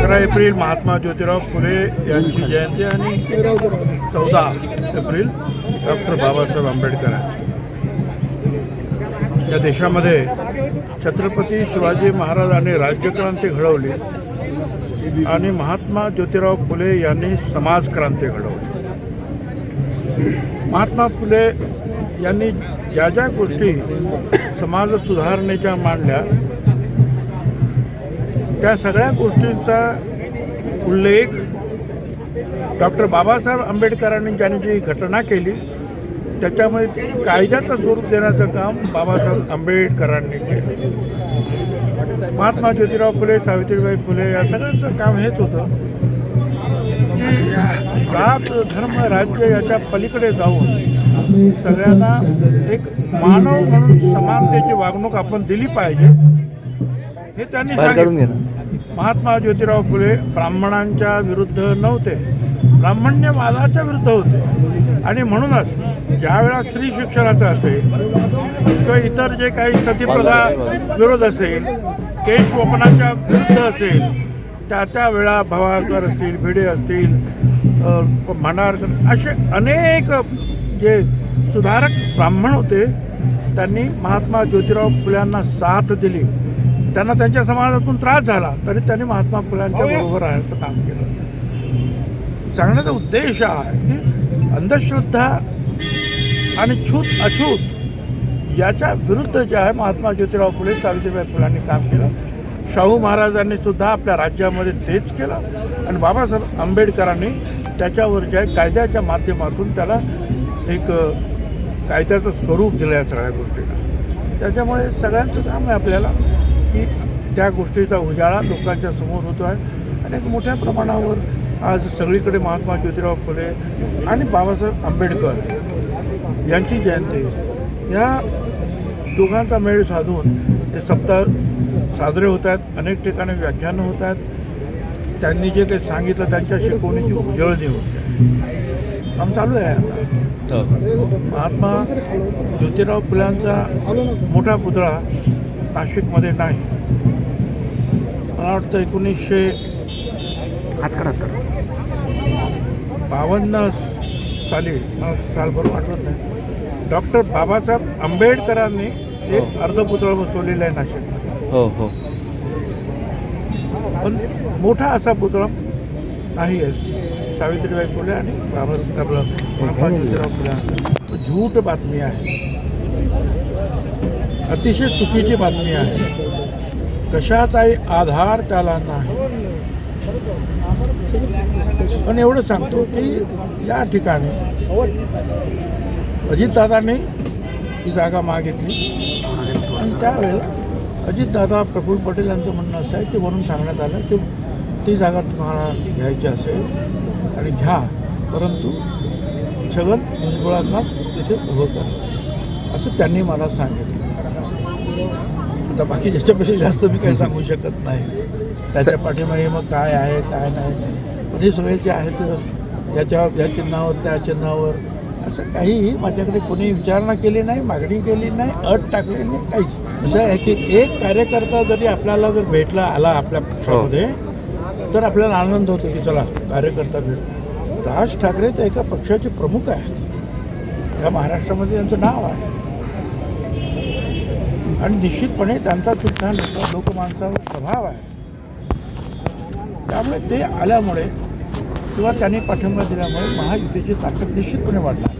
अकरा एप्रिल महात्मा ज्योतिराव फुले यांची जयंती आणि चौदा एप्रिल डॉक्टर बाबासाहेब आंबेडकर या देशामध्ये छत्रपती शिवाजी महाराजांनी राज्यक्रांती घडवली आणि महात्मा ज्योतिराव फुले यांनी समाजक्रांती घडवली. महात्मा फुले यांनी ज्या ज्या गोष्टी समाज सुधारणेच्या मांडल्या त्या सगळ्या गोष्टींचा उल्लेख डॉक्टर बाबासाहेब आंबेडकरांनी ज्यांनी जी घटना केली त्याच्यामध्ये कायद्याचं स्वरूप देण्याचं काम बाबासाहेब आंबेडकरांनी केलं. महात्मा ज्योतिराव फुले सावित्रीबाई फुले या सगळ्यांचं काम हेच होतं की जात धर्म राज्य याच्या पलीकडे जाऊन सगळ्यांना एक मानव म्हणून समानतेची वागणूक आपण दिली पाहिजे हे त्यांनी सांगितलं. महात्मा ज्योतिराव फुले ब्राह्मणांच्या विरुद्ध नव्हते. ब्राह्मण्यवादाच्या विरुद्ध होते. आणि म्हणूनच ज्यावेळा स्त्री शिक्षणाचं असेल किंवा इतर जे काही सतीप्रथा विरोध असेल केशवपनाच्या विरुद्ध असेल त्या त्या वेळा भवाळकर असतील भिडे असतील म्हणारकर भांडारकर असे अनेक जे सुधारक ब्राह्मण होते त्यांनी महात्मा ज्योतिराव फुल्यांना साथ दिली. त्यांना त्यांच्या समाजातून त्रास झाला तरी त्यांनी महात्मा फुल्यांच्या बरोबर राहण्याचं काम केलं. सांगण्याचा उद्देश हा आहे की अंधश्रद्धा आणि छूत अछूत याच्या विरुद्ध जे आहे महात्मा ज्योतिराव फुले सावित्रीबाई फुलांनी काम केलं. शाहू महाराजांनी सुद्धा आपल्या राज्यामध्ये तेच केलं आणि बाबासाहेब आंबेडकरांनी त्याच्यावर जे आहे कायद्याच्या माध्यमातून त्याला एक कायद्याचं स्वरूप दिलं या सगळ्या गोष्टीला. त्याच्यामुळे सगळ्यांचं काम आहे आपल्याला. की त्या गोष्टीचा उजाळा लोकांच्या समोर होतो आहे. आणि एक मोठ्या प्रमाणावर आज सगळीकडे महात्मा ज्योतिराव फुले आणि बाबासाहेब आंबेडकर यांची जयंती. या दोघांचा मेळ साधून ते सप्ताह साजरे होत आहेत. अनेक ठिकाणी व्याख्यानं होत आहेत. त्यांनी जे काही सांगितलं त्यांच्या शिकवणीची उजळणी होते काम चालू आहे आता. हो. महात्मा ज्योतिराव फुल्यांचा मोठा पुतळा नाशिकमध्ये नाही. मला वाटतं एकोणीसशे बावन्न साली मला साल बरोबर आठवत नाही. डॉक्टर बाबासाहेब आंबेडकरांनी एक अर्धपुतळा बसवलेला आहे नाशिकमध्ये हो हो. पण मोठा असा पुतळा नाही आहे. सावित्रीबाई फुले आणि बाबा आपलं महात्मा ज्योतिराव फुले. झूट बातमी आहे. अतिशय चुकीची बातमी आहे. कशाचाही आधार त्याला नाही. पण एवढं सांगतो की या ठिकाणी अजितदादांनी ही जागा मागितली. आणि त्यावेळेला अजितदादा प्रफुल्ल पटेल यांचं म्हणणं असं आहे की वरून सांगण्यात आलं की ती जागा तुम्हाला घ्यायची असेल आणि घ्या. परंतु छगन भुजबळांना तिथे उभं करा. असं त्यांनी मला सांगितलं. आता बाकी ज्याच्यापेक्षा जास्त मी काही सांगू शकत नाही. त्याच्या पाठीमागे मग काय आहे काय नाही. पण हे सगळे जे आहेत याच्या या चिन्हावर त्या चिन्हावर असं काहीही माझ्याकडे कोणी विचारणा केली नाही मागणी केली नाही अट टाकली नाही काहीच असं आहे की एक कार्यकर्ता जरी आपल्याला जर भेटला आला आपल्या पक्षामध्ये तर आपल्याला आनंद होतो की चला कार्यकर्ता भेट. राज ठाकरे तर एका पक्षाचे प्रमुख आहेत. या महाराष्ट्रामध्ये त्यांचं नाव आहे. आणि निश्चितपणे त्यांचा सुद्धा लोक लोकमानसावर प्रभाव आहे. त्यामुळे ते आल्यामुळे किंवा त्यांनी पाठिंबा दिल्यामुळे महायुतीची ताकद निश्चितपणे वाढणार.